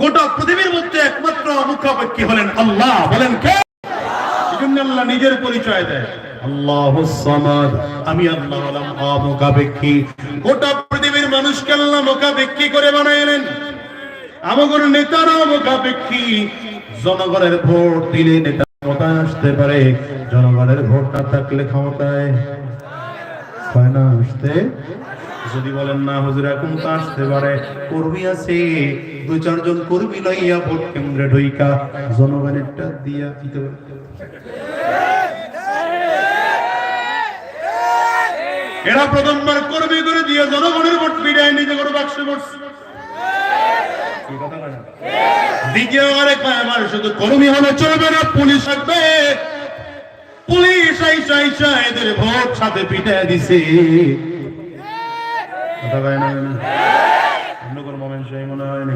গোটা পৃথিবীর মধ্যে একমাত্র মুখাপেক্ষী হলেন আল্লাহ। বলেন কে? সেজন্য আল্লাহ নিজের পরিচয় দেয়। আল্লাহ সামাদ। আমি আল্লাহ হলাম গোটা পৃথিবীর মানুষকে আল্লাহ করে বানাইলেন আমাদের জনগণের ভোট দিলে নেতা ক্ষমতায় আসতে পারে। জনগণের ভোট না থাকলে ক্ষমতায় হয় না, আসতে যদি বলেন, না, হুজুর এখন তো আসতে পারে। কর্মী আছে। দুই, চারজন কর্মী লইয়া ভোট কেন্দ্রে ঢুইকা জনগণেরটা দিয়া দিতে এরা প্রথমবার কর্মী করে দিয়ে জনগণের ভোট পিড়ায় নিজে করে বাক্সে কথা দ্বিতীয়বারে কয়, আমার শুধু কর্মী হলে চলবে না, পুলিশ থাকবে পুলিশ আইসা আইসা এদের ভোট সাথে পিটায় দিছে। কথা কয় না? অন্য কোনো মোমেন্ট সেই মনে হয়নি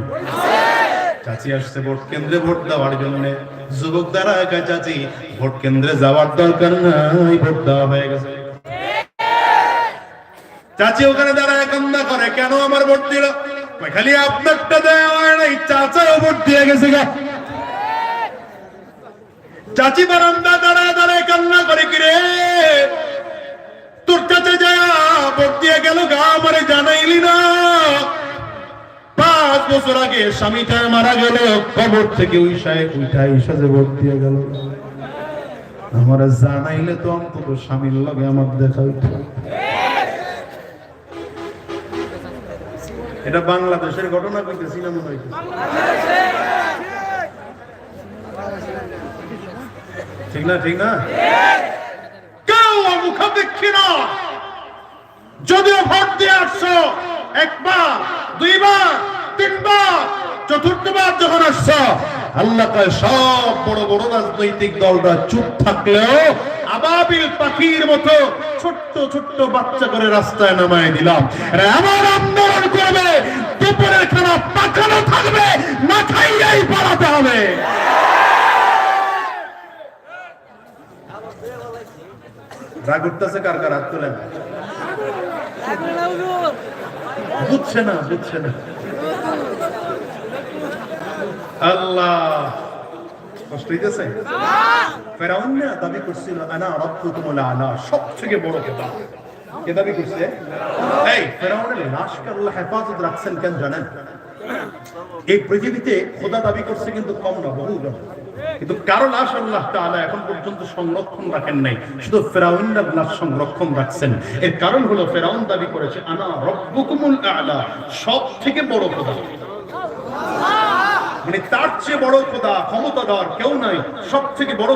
চাচি আসছে ভোট কেন্দ্রে ভোট দেওয়ার জন্য। যুবক দ্বারা চাচি, ভোট কেন্দ্রে যাওয়ার দরকার নাই, ভোট দেওয়া হয়ে গেছে। চাচি ওখানে দাঁড়ায় কান্না করে, কেন আমার ভোট দিল? খালি আপনারটা দেওয়া হয় নাই চাচাও ভোট দিয়ে গেছে গা। চাচি বারান্দা দাঁড়ায় দাঁড়ায় কান্না করে, কিরে তোর কাছে যায় ভোট দিয়ে গেল গা, আমারে জানাইলি না। পাঁচ বছর আগে স্বামীটা মারা গেল, কবর থেকে ওই সাহেব উঠাই সাজে ভোট দিয়ে গেল আমার জানাইলে তো অন্তত স্বামীর লগে আমার দেখা এটা বাংলাদেশের ঘটনা কইতেছি না মনে ঠিক না ঠিক না? বড় রাজনৈতিক দলরা চুপ থাকলেও আবাবিল পাখির মতো ছোট্ট ছোট্ট বাচ্চা করে রাস্তায় নামায় দিলাম। এমন আন্দোলন করবে, দুপুরের খানা পাখানো থাকবে, না খাইয়াই পালাতে হবে। রাগ উঠতেছে কার কার? হাত বুঝছে না বুঝছে না। আল্লাহ। কষ্ট হইতেছে? দাবি করছিল, আনা আলা সব থেকে বড় কেতা কে দাবি করছে? এই, ফেরাউনের লাশকে আল্লাহ হেফাজত রাখছেন কেন জানেন? এই পৃথিবীতে খোদা দাবি করছে কিন্তু কম না, বহু জন। কিন্তু কারও লাশ আল্লাহ তাআলা এখন পর্যন্ত সংরক্ষণ রাখেন নাই, শুধু ফেরাউনের লাশ সংরক্ষণ রাখছেন। এর কারণ হলো ফেরাউন দাবি করেছে, আনা রব্বুকুমুল আলা সব থেকে বড় খোদা। মানে তার চেয়ে বড় খোদা কেউ নাই সব থেকে বড়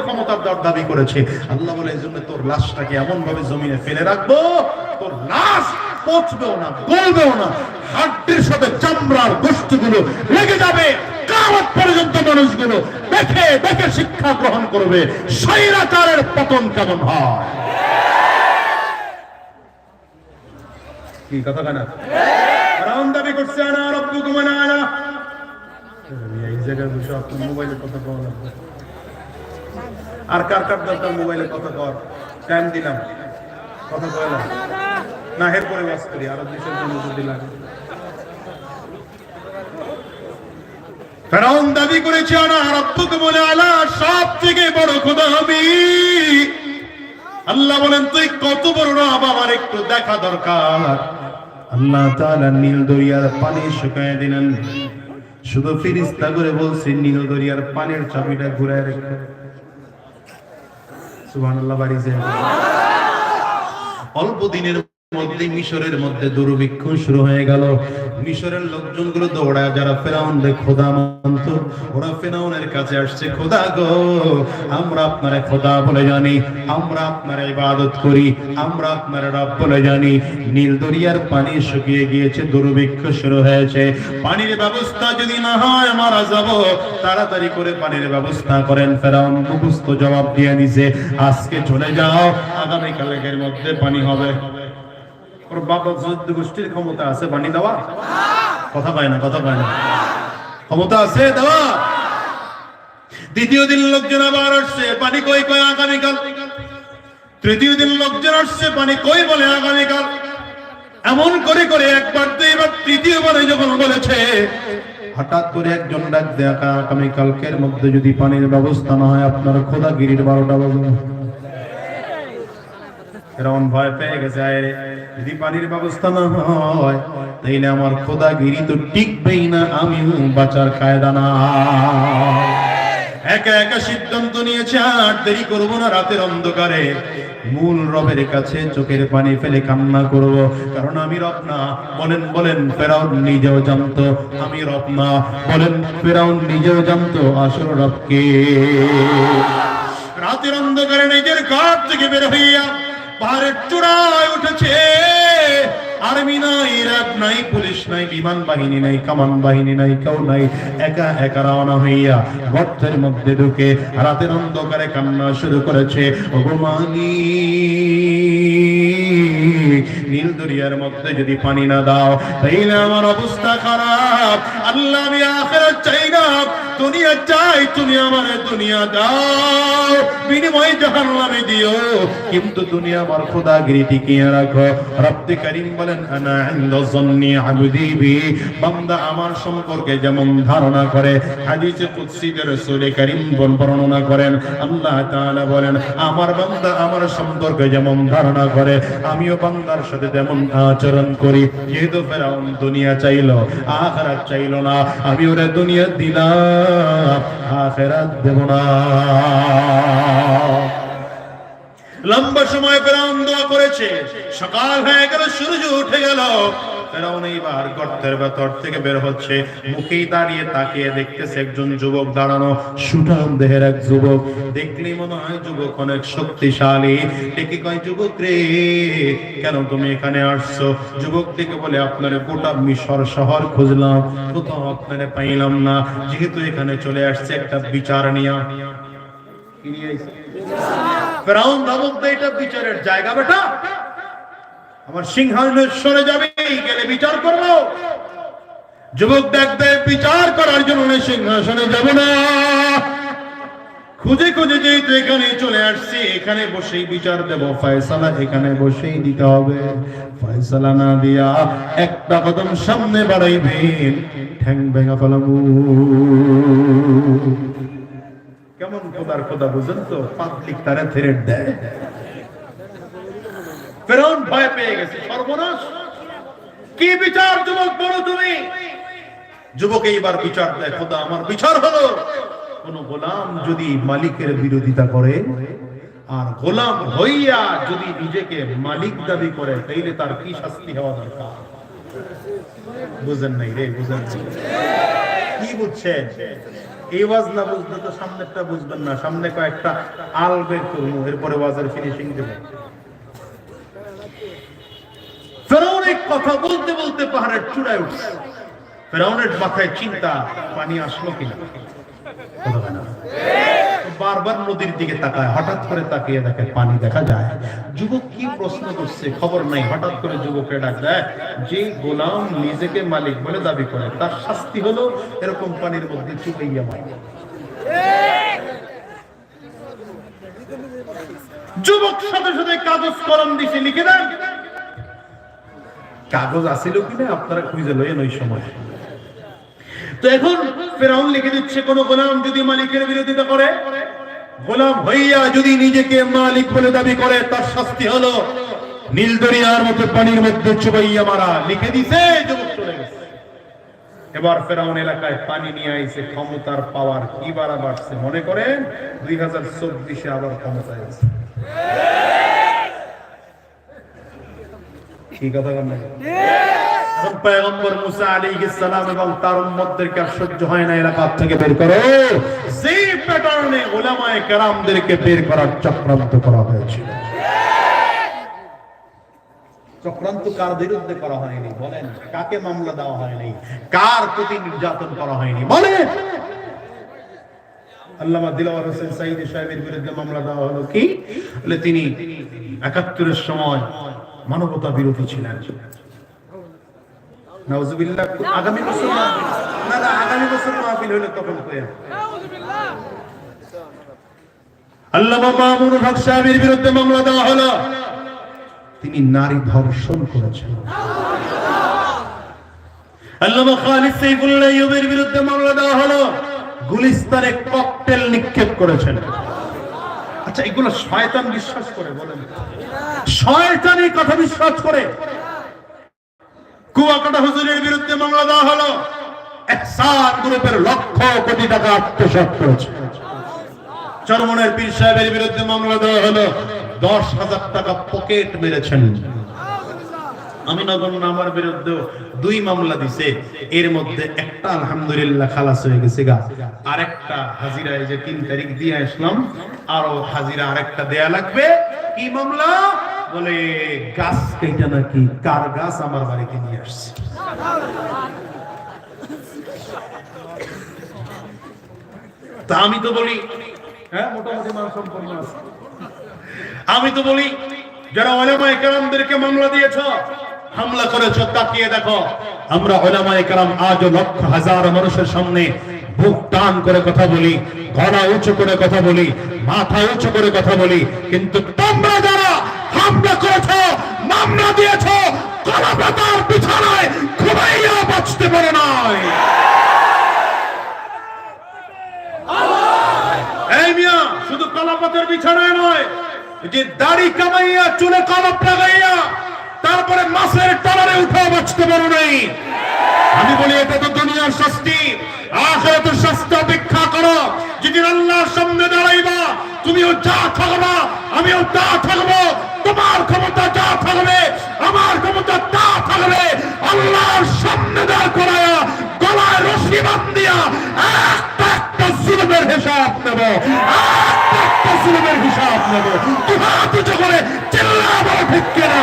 দাবি করেছে। আল্লাহ বলে, এই জন্য তোর লাশটাকে এমন ভাবে জমিনে ফেলে রাখব, তোর লাশ পচবেও না, গলবেও না, হাড্ডির সাথে চামড়ার গোষ্ঠীগুলো লেগে যাবে কামত পর্যন্ত মানুষগুলো দেখে দেখে শিক্ষা গ্রহণ করবে। স্বৈরাচারের পতন কেমন হয়? কি কথা কেনা? দাবি করছে আনা এই জায়গায় বসে মোবাইলে কথা আর কার কার দরকার মোবাইলে কথা কর টাইম দিলাম। কথা কয়লাম না হের পরে বাস করি, আরও দুইশোর জন্য যদি লাগে ফেরাউন দাবি করেছে, আনা রব্বুকে বলে আলা সব থেকে বড় খোদা আমি আল্লাহ বলেন, তুই কত বড় রব, আমার একটু দেখা দরকার। আল্লাহ তাআলা নীল দরিয়ার পানি শুকায় দিলেন। শুধু ফিরিস্তা করে বলছে, নীল দরিয়ার পানির চাবিটা ঘুরায় রেখে সুবহানাল্লাহ, বাড়ি যায় অল্প দিনের মধ্যে মিশরের মধ্যে দুর্ভিক্ষ শুরু হয়ে গেল। মিশরের লোকজনগুলো দৌড়ায়, যারা ফেরাউনরে খোদা মানত, ওরা ফেরাউনের কাছে আসছে, খোদা গো, আমরা আপনারে খোদা বলে জানি, আমরা আপনার ইবাদত করি, আমরা আপনার রব বলে জানি। নীল দরিয়ার পানি শুকিয়ে গিয়েছে, দুর্ভিক্ষ শুরু হয়েছে। পানির ব্যবস্থা যদি না হয়, মারা যাব। তাড়াতাড়ি করে পানির ব্যবস্থা করেন। ফেরাউন মুখস্থ জবাব দিয়ে দিছে আজকে চলে যাও আগামী কালের মধ্যে পানি হবে। গোষ্ঠীর ক্ষমতা আছে পানি দেওয়া? কথা পায় না, কথা পায় না। ক্ষমতা আছে, দেওয়া? দ্বিতীয় দিন লোকজন আবার আসছে পানি কই কয় আগামীকাল? তৃতীয় দিন লোকজন আসছে পানি কই বলে আগামীকাল? এমন করে করে একবার, দুইবার, তৃতীয়বারে যখন বলেছে, হঠাৎ করে একজন ডাক দেখা আগামী কালকের মধ্যে যদি পানির ব্যবস্থা না হয়, আপনার খোদা গিরির বারোটা বাজবে। ফেরাউন ভয় পেয়ে গেছে আয় রে, যদি পানির ব্যবস্থা না হয় তাইলে আমার খোদা গিরি তো টিকবেই না আমিও বাঁচার কায়দা না। একা একা সিদ্ধান্ত নিয়েছে আর দেরি করব না রাতের অন্ধকারে। মূল রবের কাছে চোখের পানি ফেলে কান্না করব কারণ আমি রব না। বলেন বলেন ফেরাউন নিজেও জানতো আমি রব না। বলেন ফেরাউন নিজেও জানতো আসল রবকে রাতের অন্ধকারে নিজের ঘর থেকে বের হইয়া পাহাড়ের চূড়ায় উঠেছে। আর্মি নাই র্যাব নাই, পুলিশ নাই, বিমান বাহিনী নাই, কামান বাহিনী নাই, কেউ নাই। একা একা রওনা হইয়া গর্তের মধ্যে ঢুকে রাতের অন্ধকারে কান্না শুরু করেছে। অগমানি নীল দরিয়ার মধ্যে যদি পানি না দাও, তাইলে আমার অবস্থা খারাপ। আল্লাহ আমি আখেরাত চাই না। দুনিয়া চাই, তুমি আমার দুনিয়া দাও। বিনিময় জাহান্নামে দিও। কিন্তু দুনিয়া আমার খোদাগিরি টিকিয়ে রাখো। রব্বে করিম বলেন, আনা আমার সম্পর্কে যেমন ধারণা করে, হাদিসে করিম বর্ণনা করেন, আল্লাহ তাআলা বলেন, আমার বান্দা আমার সম্পর্কে যেমন ধারণা করে, আমিও বান্দার সাথে তেমন আচরণ করি। যেহেতু ফেরাউন দুনিয়া চাইলো, আখেরাত চাইলো না, আমি ওরে দুনিয়া দিলাম। আখেরাত দেব না। লম্বা সময় ফেরাউন দোয়া করেছে। সকাল হয়ে গেল সূর্য উঠে গেল। ফেরাউন এইবার গর্তের ভেতর থেকে বের হচ্ছে। মুখেই দাঁড়িয়ে তাকিয়ে দেখতেছে একজন যুবক দাঁড়ানো, সুঠাম দেহের এক যুবক। দেখলেই মনে হয় যুবক অনেক শক্তিশালী। কয়, যুবক রে, কেন তুমি এখানে আসছো? যুবক ডেকে বলে গোটা মিশর শহর খুঁজলাম, কোথাও আপনারে পাইলাম না। যেহেতু এখানে চলে আসছে একটা বিচার নিয়ে? ফেরাউন এটা বিচারের জায়গা বেটা। আমার সিংহাসনে সরে যাবে। গেলে বিচার করব। যুবক দেয় বিচার করার জন্য সিংহাসনে যাব না। খুঁজে খুঁজে যেহেতু এখানে চলে আসছি, এখানে বসেই বিচার দেব। ফয়সালা এখানে বসেই দিতে হবে। ফয়সালা না দিয়া একটা কদম সামনে বাড়াইবেন ঠ্যাং ভেঙা ফেলাবো কেমন খোদার খোদা বুঝেন তো? পাবলিক তারা থ্রেট দেয়। ফেরাউন ভয় পেয়ে গেছে। সর্বনাশ! কি বিচার, যুবক, বলো তুমি? যুবক, এইবার বিচার দেয়, খোদা আমার বিচার হলো। কোন গোলাম যদি মালিকের বিরোধিতা করে, আর গোলাম হইয়া যদি নিজেকে মালিক দাবি করে, তাইলে তার কি শাস্তি হওয়া দরকার? বুঝেন নাই রে, বুঝেন কি বুঝছেন? এই ওয়াজ না বুঝলে তো সামনেরটা বুঝবেন না, সামনে কয়েকটা আল বের এরপরে ওয়াজের ফিনিশিং দেবো। এক কথা বলতে বলতে পাহাড়ের চূড়ায় উঠছে ফেরাউনের মাথায় চিন্তা, পানি আসলো কিনা। বারবার নদীর দিকে তাকায়, হঠাৎ করে তাকিয়ে দেখে পানি দেখা যায়। যুবক কি প্রশ্ন করছে? খবর নাই। হঠাৎ করে যুবকের ডাক দেয়, যে গোলাম নিজেকে মালিক বলে দাবি করে, তার শাস্তি হলো এরকম পানির মধ্যে চুপাইয়া মাই যুবক সাথে সাথে কাগজ কলম দিছে, লিখে দেন কাগজ আসিল কিনা আপনারা খুঁজে লইয়েন ওই সময়। তো এখন ফেরাউন লিখে দিচ্ছে, কোন গোলাম যদি মালিকের বিরোধিতা করে, গোলাম হইয়া যদি নিজেকে মালিক বলে দাবি করে, তার শাস্তি হলো নীল দরিয়ার মতো পানির মধ্যে চুবাইয়া মারা। লিখে দিছে এবার ফেরাউন এলাকায় পানি নিয়ে আইছে, ক্ষমতার পাওয়ার কি বাড়া বাড়ছে মনে করেন? দুই হাজার চব্বিশে আবার ক্ষমতায় আছে। কি কথা বলেন এখন পয়গম্বর মুসা আলাইহিস সালাম এবং তার উম্মতদেরকে আর হয় না এলাকা থেকে বের করো। সেই প্যাটার্নে ওলামায়ে কেরামদেরকে বের করার চক্রান্ত করা হয়েছিল। চক্রান্ত কার বিরুদ্ধে করা হয়নি? বলেন কাকে মামলা দেওয়া হয়নি? কার প্রতি নির্যাতন করা হয়নি? বলেন! আল্লামা দিলওয়ার হোসেন সাইদ সাহেবের বিরুদ্ধে মামলা দেওয়া হলো কি? তিনি একাত্তরের সময় মানবতা বিরোধী ছিলেন। আগামী বছর না না, আগামী বছর মাহফিল তখন তিনি নারী ধর্ষণ করেছেন। আল্লামা বিরুদ্ধে মামলা দেওয়া হলো। গুলিস্তানে ককটেল নিক্ষেপ করেছেন। আচ্ছা এগুলো শয়তান বিশ্বাস করে, বলেন। শয়তান এই কথা বিশ্বাস করে। কুয়াকাটা হুজুরের বিরুদ্ধে মামলা দেওয়া হলো। একসাথ গ্রুপের লক্ষ কোটি টাকা আত্মসাত করেছে। চরমনের পীর সাহেবের বিরুদ্ধে মামলা দেওয়া হলো। দশ হাজার টাকা পকেট মেরেছেন। আমি নগণ্য আমার বিরুদ্ধে দুই মামলা দিছে। এর মধ্যে একটা আলহামদুলিল্লাহ খালাস হয়ে গেছে গা। আরেকটা হাজিরা এই যে তিন তারিখ দিয়ে আসলাম, আরও হাজিরা আরেকটা দেয়া লাগবে। কি মামলা? বলে, গাছ কেটে নাকি কার গাছ আমার বাড়িতে নিয়ে আসছে। তা আমি তো বলি হ্যাঁ মোটামুটি মান সম্পন্ন আছে। আমি তো বলি, যারা ওলামায়ে কেরামদেরকে মামলা দিয়েছ হামলা করেছ, তাকিয়ে দেখো। আমরা ওলামায়ে কেরাম আজও লক্ষ হাজার মানুষের সামনে বুক টান করে কথা বলি, গলা উঁচু করে কথা বলি, মাথা উঁচু করে কথা বলি, কিন্তু তোমরা যারা হামলা করেছ, মামলা দিয়েছ কলা পাতার বিছানায় ঘুমাইয়া বাঁচতে পারে মিয়া, শুধু কলাপাতের বিছানায় নয় যে দাড়ি কামাইয়া, চুলে কলপ লাগাইয়া তারপরে মাছের টলারে উঠে বাঁচতে পারো নাই। আমি বলি, এটা তো দুনিয়ার শাস্তি। আখেরাতের শাস্তি অপেক্ষা করো। যেদিন আল্লাহর সামনে দাঁড়াইবা, তুমিও যা থাকবা, আমিও তা থাকব। তোমার ক্ষমতা যা থাকবে, আমার ক্ষমতা তা থাকবে। আল্লাহর সামনে দাঁড় করায়া, গলায় রশি বান্ধিয়া, একটা একটা জুলুমের হিসাব নেব। একটা একটা হিসাব নেব। হাত করে চিল্লা বড় ঠিক কেনা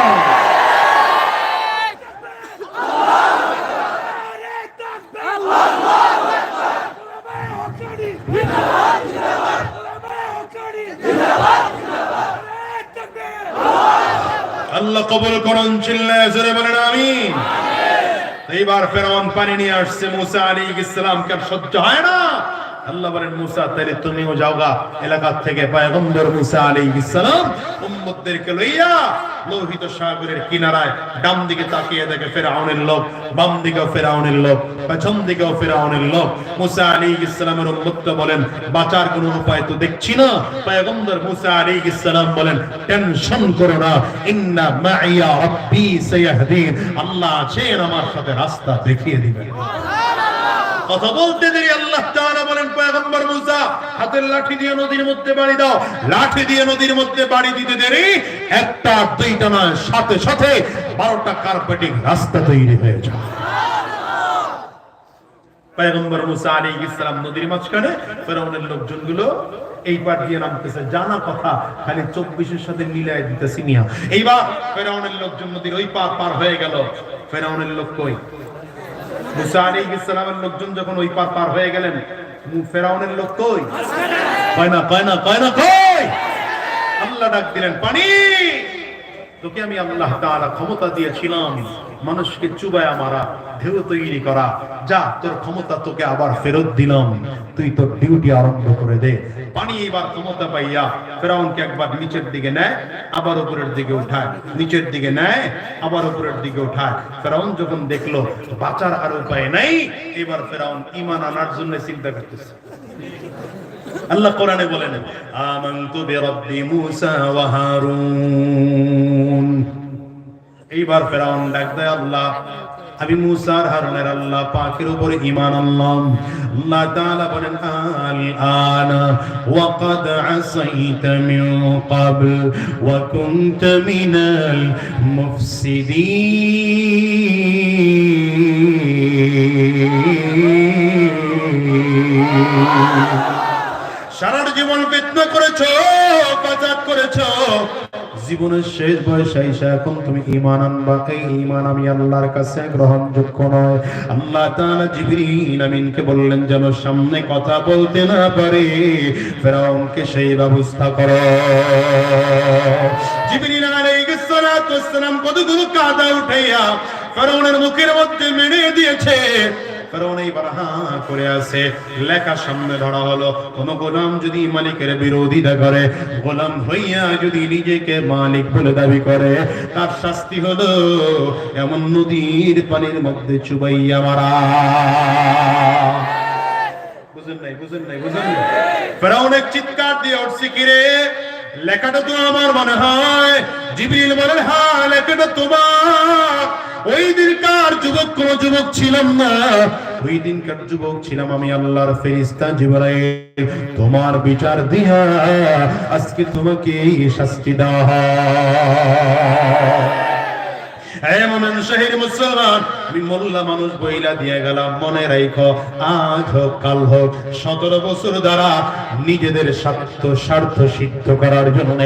আল্লাহ কবুল করুন, চিল্লায় জোরে বলেন, আমিন। এইবার ফেরাউন পানি নিয়ে আসছে, মুসা আলী ইসলামকে সহ্য হয় না। আল্লাহ বলেন, মুসা তাহলে তুমিও যাওগা থেকে মুসা উম্মতদেরকে লইয়া লোহিত সাগরের কিনারায় দিকে তাকিয়ে দেখে ফেরাউনের লোক, বাম দিকে ফেরাউনের লোক, পেছন দিকেও ফেরাউনের লোক। মুসা বলেন, বাঁচার কোনো উপায় তো দেখছি না। পয়গম্বর মুসা আলী ইসলাম বলেন, টেনশন করো না, ইন্না মাইয়া আল্লাহ আছেন আমার সাথে রাস্তা দেখিয়ে দিবেন। কথা বলতে দেরি, আল্লাহ তাআলা বলেন, পয়গম্বর মুসা, হাতের লাঠি দিয়ে নদীর মধ্যে বাড়ি দাও। লাঠি দিয়ে নদীর মধ্যে বাড়ি দিতে দেরি। একটা, দুইটা নয়, সাথে সাথে বারোটা কার্পেটিং রাস্তা তৈরি হয়ে যায়। পয়গম্বর মুসা আলাইহিস সালাম নদীর মাঝখানে ফেরাউনের লোকজনগুলো এই পার দিয়ে নামতেছে। জানা কথা, খালি চব্বিশের সাথে মিলাই দিতেছি মিয়া। এইবার ফেরাউনের লোকজন নদীর ওই পার পার হয়ে গেল। ফেরাউনের লোক কই? মুসা আলী ইসলামের লোকজন যখন ওই পার পার হয়ে গেলেন ফেরাউনের লোক কই? কয় না কয় না কয় না আল্লাহ ডাক দিলেন পানি! তোকে আমি আল্লাহ তাআলা ক্ষমতা দিয়েছিলাম। মানুষকে চুবায়া মারা, ঢেউ তৈরি করা। যা, তোর ক্ষমতা তোকে আবার ফেরত দিলাম। তুই তোর ডিউটি আরম্ভ করে দে। পানি এবার ক্ষমতা পাইয়া ফেরাউনকে একবার নিচের দিকে নেয়, আবার উপরের দিকে উঠায়। নিচের দিকে নেয়, আবার উপরের দিকে উঠায়। ফেরাউন যখন দেখল, বাঁচার আর উপায় নাই, এবার ফেরাউন ইমান আনার জন্য চিন্তা করতেছে। আল্লাহ কোরআনে বলেন, আমানতু বিরাব্বি মুসা ওয়া হারুন। এইবার ফেরাউন ডাক দেয়, আল্লাহ, আমি মুসার হারুনের আল্লাহ পাকের উপর ঈমান আনলাম। আল্লাহ তাআলা বলেন, আল আনা ওয়া ক্বাদ আসাইতা মিন ক্বাবল ওয়া কুনতা মিনাল মুফসিদিন। সারাটা জীবন ফিতনা করেছ, বাজার করেছ। জীবনের শেষ বয়সে আইসা এখন তুমি ঈমান আনবা। এই ঈমান আমি আল্লাহর কাছে গ্রহণযোগ্য নয়। আল্লাহ তাআলা জিবরিল আমিনকে বললেন, যেন সামনে কথা বলতে না পারে, ফেরাউনকে সেই ব্যবস্থা করো। জিবরিল আলাইহিস সালাতু ওয়াস সালাম কতগুলো কাদা উঠাইয়া ফেরাউনের মুখের মধ্যে মেরে দিয়েছে। নিজেকে মালিক বলে দাবি করে, তার শাস্তি হলো এমন নদীর পানির মধ্যে চুবাইয়া মারা। বুঝেন নাই বুঝেন নাই বুঝেন নাই। এক চিৎকার দিয়ে উঠছে কিরে লেখাটা তো আমার মনে হয়। জিবরিল বলেন হ্যাঁ লেখাটা তোমার। ওই দিনকার যুবক, কোন যুবক ছিলাম না। ওই দিনকার যুবক ছিলাম আমি আল্লাহর ফেরিস্তা জিবরাইল। তোমার বিচার দিয়া আজকে তোমাকে শাস্তি দেওয়া হয়। এমন শহীদ মুসলমান মোল্লা মানুষ বইলা দিয়ে গেলাম, মনে আজ হোক, কাল হোক, সতেরো বছর দ্বারা নিজেদের স্বার্থ স্বার্থ সিদ্ধ করার জন্য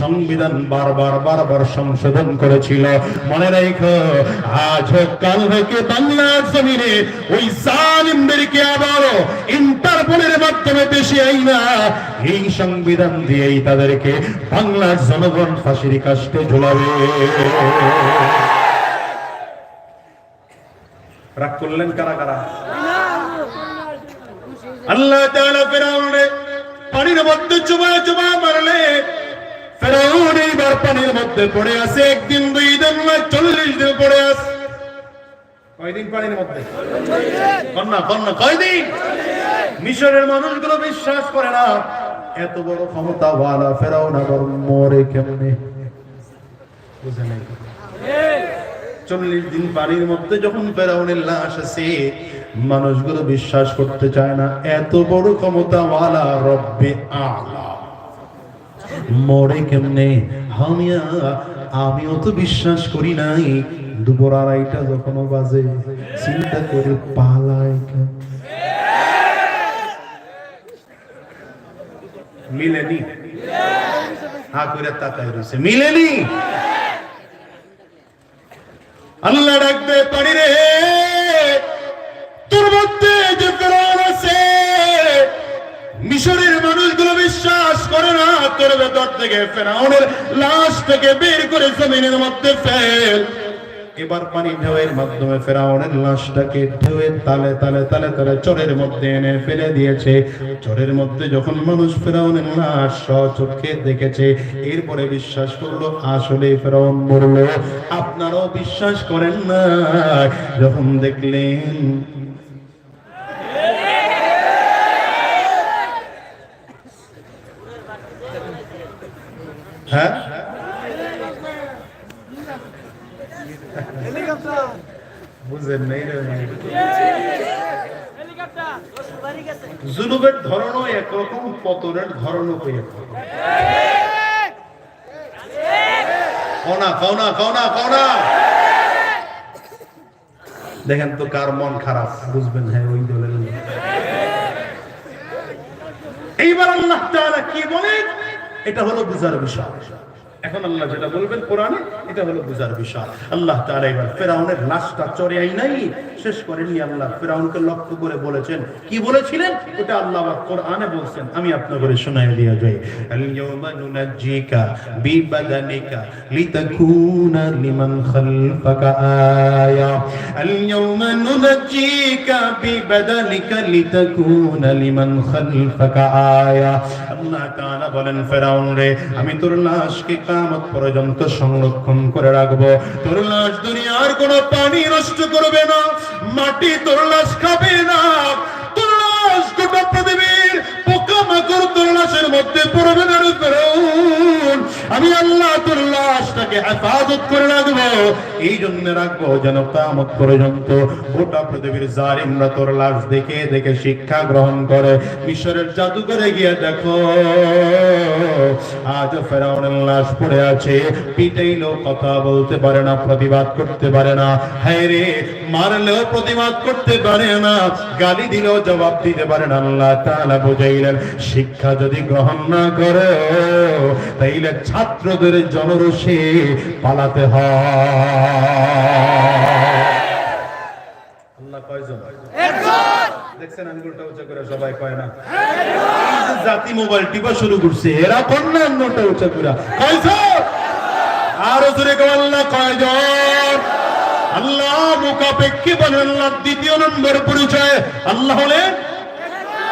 সংবিধান বারবার বারবার সংশোধন করেছিল। মনে আজ হোক, কাল হোক জমিনে ওই ইন্টারপোলের মাধ্যমে দেশে আইনা, এই সংবিধান দিয়েই তাদেরকে বাংলার জনগণ ফাঁসির কাষ্টে ঝুলাবে। রাগ করলেন কারা কারা? আল্লাহ পানির মধ্যে চুবা চুবা মারলে। ফেরাউন এইবার পানির মধ্যে পড়ে আছে, একদিন, দুই দিন নয়, চল্লিশ দিন পড়ে আছে। কয়দিন পানির মধ্যে? কন্যা কন্যা, কয়দিন? মিশরের মানুষগুলো বিশ্বাস করে না, এত বড় ক্ষমতা ওয়ালা ফেরাউন আবার মরে কেমনে? বুঝে নাই। চল্লিশ দিন পানির মধ্যে যখন ফেরাউনের লাশ আছে মানুষগুলো বিশ্বাস করতে চায় না, এত বড় ক্ষমতা ওয়ালা রব্বে আলা। মরে কেমনে? হামিয়া, আমিও তো বিশ্বাস করি নাই। দুপুর আড়াইটা যখন বাজে, চিন্তা করে পালাই? মিলেনি? হা করে তাকাই রয়েছে। মিলেনি? আল্লাহ ডাকবে পারি রে। তোর মধ্যে যে ফেরাউন আছে, মিশরের মানুষগুলো বিশ্বাস করে না, তোর ভেতর থেকে ফেরাউনের লাশ থেকে বের করে জমিনের মধ্যে ফেল। এবার পানি ঢেউয়ের মাধ্যমে ফেরাউনের লাশটাকে ঢেউয়ের তালে তালে তালে তালে চরের মধ্যে এনে ফেলে দিয়েছে। চরের মধ্যে যখন মানুষ ফেরাউনের লাশ চোখে দেখেছে, এরপরে বিশ্বাস করল, আসলে ফেরাউন মরলো। আপনারাও বিশ্বাস করেন না, যখন দেখলেন হ্যাঁ? বুঝেন নেই জুলুমের ধরনও একরকম পতনের ধরনও কনা দেখেন তো কার মন খারাপ বুঝবেন হ্যাঁ ওই দলের এইবার আল্লাহ কি বলেন? এটা হলো বুঝার বিষয়। এখন আল্লাহ যেটা বলবেন কোরআনে, এটা হলো বুঝার বিষয়। আল্লাহ তাআলা এবার ফেরাউনের লাশটা আই নাই। শেষ করেননি আল্লাহ। ফেরাউনকে লক্ষ্য করে বলেছেন, কি বলেছিলেন? ওটা আল্লাহ কোরআনে বলছেন। আমি আপনাদের শোনায় দিয়া যাই। আল ইয়াওমা নুনাজ্জিকা বিবাদানিকা লিতাকুনা লিমান খালফাকা আয়া। আল ইয়াওমা নুনাজ্জিকা বিবাদানিকা লিতাকুনা লিমান খালফাকা আয়া। আমি তোর লাশকে কিয়ামত পর্যন্ত সংরক্ষণ করে রাখব। তোর লাশ দুনিয়ার কোনো পানি নষ্ট করবে না, মাটি তোর লাশ খাবে না। তোর লাশ গোটা আমি আল্লাহ লাশটাকে হেফাজত করে রাখব। এই জন্য রাখব যেন পর্যন্ত গোটা পৃথিবীর জালিমরা তোর লাশ দেখে দেখে শিক্ষা গ্রহণ করে। মিশরের জাদুঘরে গিয়ে দেখো, আজ ফেরাউনের লাশ পড়ে আছে। পিটাইলেও কথা বলতে পারে না, প্রতিবাদ করতে পারে না। হ্যাঁ রে, মারলেও প্রতিবাদ করতে পারে না, গালি দিলেও জবাব দিতে পারে না। আল্লাহ তাআলা বুঝাইলেন শিক্ষা যদি গ্রহণ না করে তাইলে ছাত্রদের জনরোষে পালাতে হয়। আল্লাহ কয়জন? দেখছেন আঙ্গুলটা উঁচা করে সবাই কয় না? জাতি মোবাইল টিপা শুরু করছে এরা কোন আঙ্গুলটা উঁচা করে। কয়জন? আরও জোরে আল্লাহ কয়জন? আল্লাহ মুখাপেক্ষী বলেন আল্লাহ দ্বিতীয় নম্বর পরিচয় আল্লাহ হলেন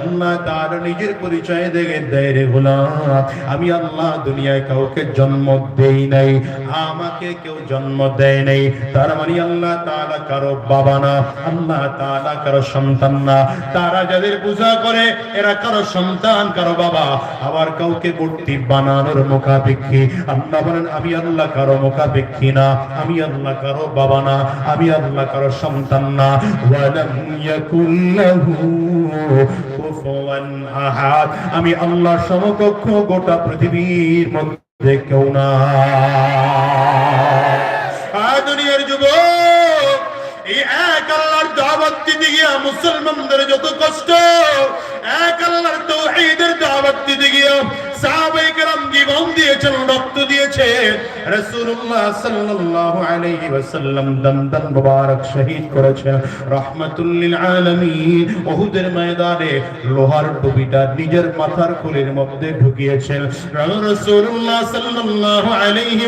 আল্লাহ তাআলা নিজের পরিচয় দেখে দেয় রে গোলাম। আমি আল্লাহ দুনিয়ায় কাউকে জন্ম দেই নাই, আমাকে কেউ জন্ম দেয় নাই। তার মানে আল্লাহ তাআলা কারও বাবা না, আল্লাহ তাআলা কারও সন্তান না। তারা যাদের পূজা করে, এরা কারও সন্তান, কারও বাবা। আবার কাউকে মূর্তি বানানোর মুখাপেক্ষী। আল্লাহ বলেন, আমি আল্লাহ কারও মুখাপেক্ষী না, আমি আল্লাহ কারও বাবা না, আমি আল্লাহ কারও সন্তান না। ওয়ালাম ইয়াকুল্লাহু আমি আল্লাহ সমকক্ষ গোটা পৃথিবীর মধ্যে কেউ না। দুনিয়ার যুবক, এই এক আল্লাহর দাওয়াত দিতে গিয়া মুসলমানদের যত কষ্ট, এক আল্লাহর তাওহীদের দাওয়াত দিতে গিয়া দিয়েছেন রক্ত দিয়েছে। শহীদ করেছেন। ময়দানে লোহার টুপিটা নিজের মাথার খুলের মধ্যে ঢুকিয়েছেন। আলাইহি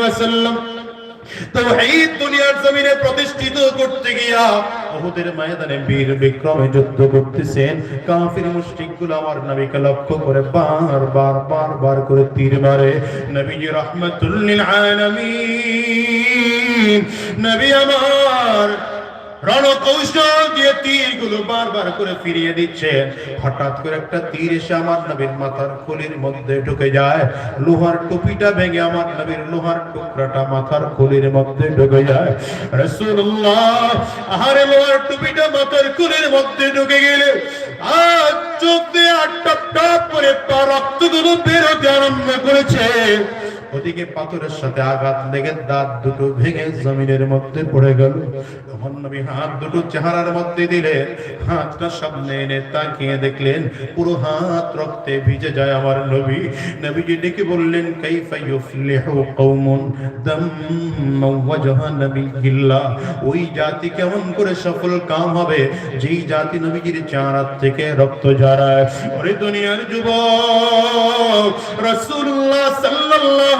বিক্রমে যুদ্ধ করতেছেন। কাফির মুশরিকগুলো আমার নবীকে করে বার বার বার করে তীর মারে। নবীজি রাহমাতুল লিল আলামিন, নবী আমার রণকৌশল দিয়ে তীরগুলো বারবার করে ফিরিয়ে দিচ্ছে। হঠাৎ করে একটা তীর এসে আমার নবীর মাথার খুলির মধ্যে ঢুকে যায়। লোহার টুপিটা ভেঙে আমার নবীর লোহার টুকরাটা মাথার খুলির মধ্যে ঢুকে যায়। রাসূলুল্লাহ, আহারে লোহার টুপিটা মাথার খুলির মধ্যে ঢুকে গেলে আর চোখ দিয়ে আর টপ টপ করে পা রক্তগুলো বেরোতে আরম্ভ করেছে। ওদিকে পাথরের সাথে আঘাত লেগে দাঁত দুটো ভেঙে জমিনের মধ্যে পড়ে গেল। আমার নবী হাত দুটো চেহারার মধ্যে দিলে, হাতটা সামনে এনে তাকিয়ে দেখলেন, পুরো হাত রক্তে ভিজে যায় আমার নবী। নবীজি ডেকে বললেন, কাইফা ইউফলিহু কওমুন ওই জাতি কেমন করে সফল কাম হবে? যেই জাতি নবীজির চেহারা থেকে রক্ত ঝরায় ওরে দুনিয়ার যুবক, রাসূলুল্লাহ সাল্লাল্লাহু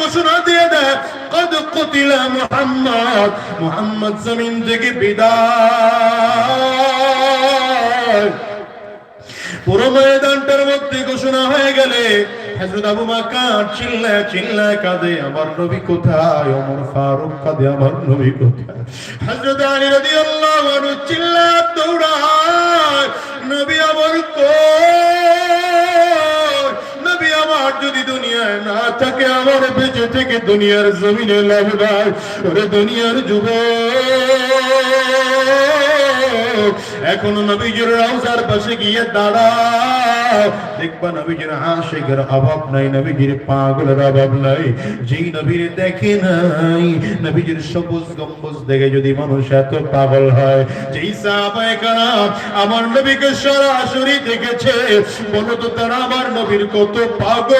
ঘোষণা জমিন থেকে বিদায়। পুরো ময়দানটার মধ্যে ঘোষণা হয়ে গেলে চিল্লায় চিল্লায় কাঁদে, আমার নবী কোথায়? ওমর ফারুক কাঁদে, আমার নবী কোথায়? হযরত আলী আমার বেঁচে থেকে দুনিয়ার জমিনে লাভ ওরে দুনিয়ার যুবক, এখনও নবীজির রওজার পাশে গিয়ে দাঁড়াও। দেখবা নবীজির আশিকের অভাব নাই, নবীজির পাগলের অভাব নাই। যেই নবীর দেখে নাই, নবীজির সবুজ গম্বুজ দেখে যদি মানুষ এত পাগল হয়, যেই সাহাবায়ে কারাম আমার নবীকে সরাসরি দেখেছে, বলো তো তারা আমার নবীর কত পাগল?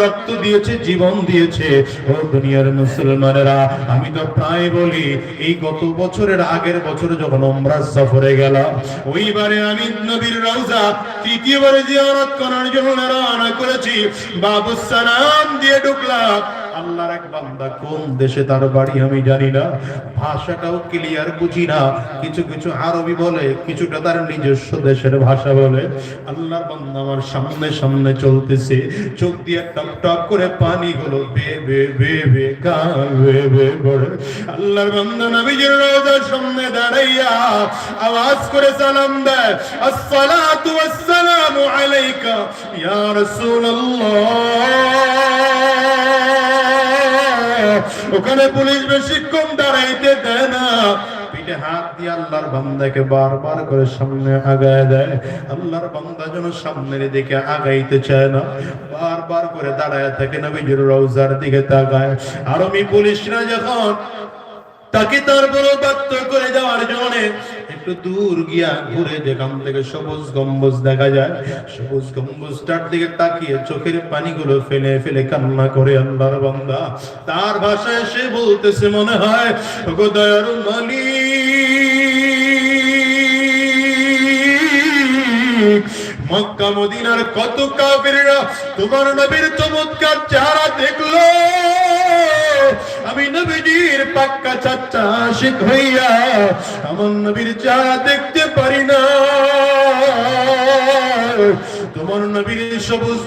রক্ত দিয়েছে, জীবন দিয়েছে। ও দুনিয়ার মুসলমানেরা, আমি তো প্রায় বলি, এই গত বছরের আগের বছর যখন সফরে গেলাম, ওইবারে আমি নবীর তৃতীয়বারে জিয়ারত করার জন্য রওনা করেছি। বাবু সালাম দিয়ে ঢুকলাম। আল্লাহর এক বান্দা, কোন দেশে ভাষাটাও ক্লিয়ার বুঝি না। কিছু কিছু আরবি বলে, কিছুটা তার নিজস্ব দেশের ভাষা বলে। বান্দা আমার সামনে সামনে চলতেছে। চোখ দিয়ে টপ টপ করে পানি গুলো বে বে বে বে বে বে আল্লাহর বান্দা নবীজির রওজার সামনে দাঁড়াইয়া আওয়াজ করে সালাম দেয়। আসসালাতু ওয়াসসালামু আলাইকা ইয়া রাসূলুল্লাহ। ওখানে পুলিশ বেশিক্ষণ দাঁড়াইতে দেয় না। পিঠে হাত দিয়ে আল্লাহর বান্দাকে বারবার করে সামনে আগায় দেয়। আল্লাহর বান্দা যেন সামনের দিকে আগাইতে চায় না, বারবার করে দাঁড়ায় থাকে নবীজির রওজার দিকে তাকায়। আরমি পুলিশরা যখন তাকে তারপর বাধ্য করে যাওয়ার জন্য একটু দূর গিয়া ঘুরে যেখান থেকে সবুজ গম্বুজ দেখা যায়, সবুজ গম্বুজটার দিকে তাকিয়ে চোখের পানিগুলো ফেলে ফেলে কান্না করে আল্লাহর বান্দা। তার ভাষায় সে বলতেছে, মনে হয়, ওগো দয়ার মালিক মক্কা, মদিনার কত কাফেররা তোমার নবীর চমৎকার চেহারা দেখল? আমি নবীজির পাক্কা চাচা আশিক হইয়া আমার নবীর চেহারা দেখতে পারি না। তোমার নবীর সবুজ